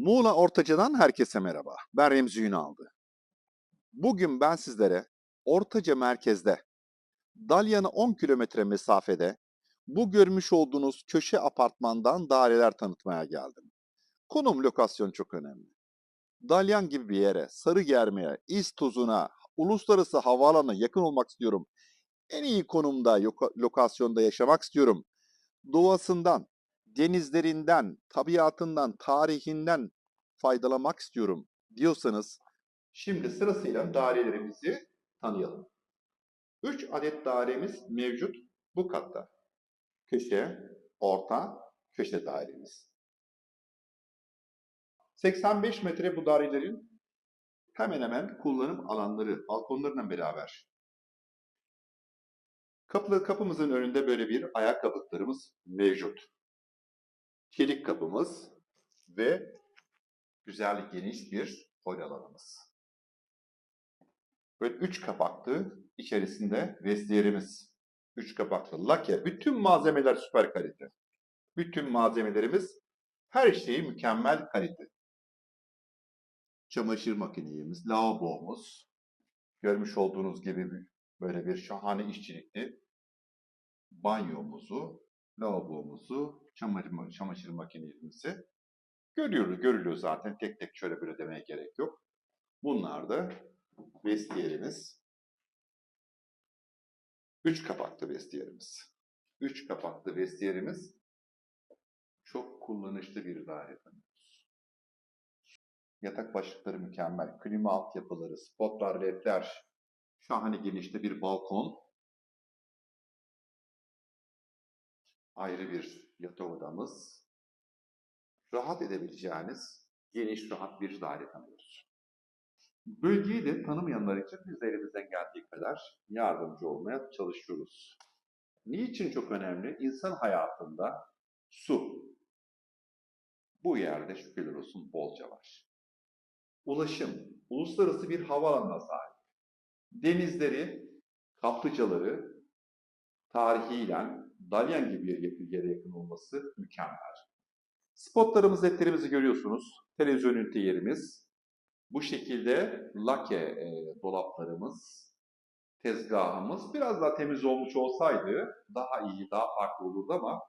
Muğla Ortaca'dan herkese merhaba. Ben Remzi Ünaldı. Bugün ben sizlere Ortaca merkezde, Dalyan'a 10 kilometre mesafede bu görmüş olduğunuz köşe apartmandan daireler tanıtmaya geldim. Konum lokasyon çok önemli. Dalyan gibi bir yere, Sarıgerme'ye, İztuz'una, uluslararası havaalanına yakın olmak istiyorum. En iyi konumda, lokasyonda yaşamak istiyorum. Doğasından, denizlerinden, tabiatından, tarihinden faydalanmak istiyorum diyorsanız şimdi sırasıyla dairelerimizi tanıyalım. 3 adet dairemiz mevcut bu katta. Köşe, orta, köşe dairemiz. 85 metre bu dairelerin hemen hemen kullanım alanları, balkonlarla beraber. Kapı, kapımızın önünde böyle bir ayakkabılıklarımız mevcut. Çelik kapımız ve güzel geniş bir hol alanımız. Böyle üç kapaklı içerisinde vestiyerimiz. Üç kapaklı lake. Bütün malzemeler süper kalite. Bütün malzemelerimiz her şeyi mükemmel kalite. Çamaşır makinemiz, lavabomuz. Görmüş olduğunuz gibi böyle bir şahane işçilikli banyomuzu, lavabomuzu, çamaşır, çamaşır makinemizi görüyoruz, görülüyor zaten. Tek tek şöyle böyle demeye gerek yok. Bunlar da vestiyerimiz. Üç kapaklı vestiyerimiz. Üç kapaklı vestiyerimiz çok kullanışlı bir daire. Yatak başlıkları mükemmel. Klima altyapıları, spotlar, ledler, şahane genişte bir balkon. Ayrı bir yatak odamız. Rahat edebileceğiniz geniş, rahat bir daire tanıyoruz. Bölgeyi de tanımayanlar için biz de elimizden geldiği kadar yardımcı olmaya çalışıyoruz. Niçin çok önemli? İnsan hayatında su. Bu yerde şükürler olsun bolca var. Ulaşım, uluslararası bir havaalanına sahip. Denizleri, kaplıcaları, tarihiyle Dalyan gibi bir yere yakın olması mükemmel. Spotlarımız, ledlerimizi görüyorsunuz. Televizyon ünite yerimiz. Bu şekilde lake e, dolaplarımız, tezgahımız biraz daha temiz olmuş olsaydı daha iyi, daha farklı olurdu ama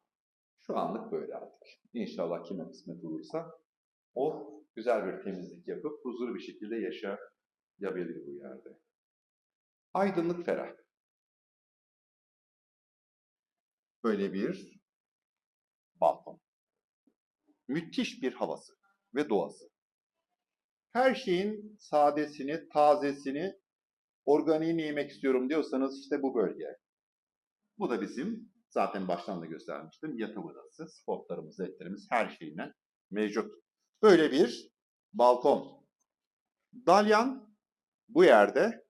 şu anlık böyle artık. İnşallah kime kısmet olursa o güzel bir temizlik yapıp huzurlu bir şekilde yaşayabilir bu yerde. Aydınlık ferah. Böyle bir balkon. Müthiş bir havası ve doğası. Her şeyin sadesini, tazesini, organiğini yemek istiyorum diyorsanız işte bu bölge. Bu da bizim zaten baştan da göstermiştim. Yatak odası, spotlarımız, etlerimiz her şeyine mevcut. Böyle bir balkon. Dalyan bu yerde,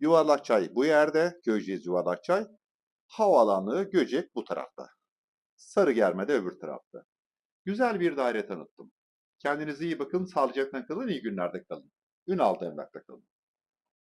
Yuvarlakçay bu yerde, Köyceğiz Yuvarlakçay. Havaalanı Göcek bu tarafta. Sarıgerme de öbür tarafta. Güzel bir daire tanıttım. Kendinize iyi bakın, sağlıcakla kalın, iyi günlerde kalın. Ünal'da emlakta kalın.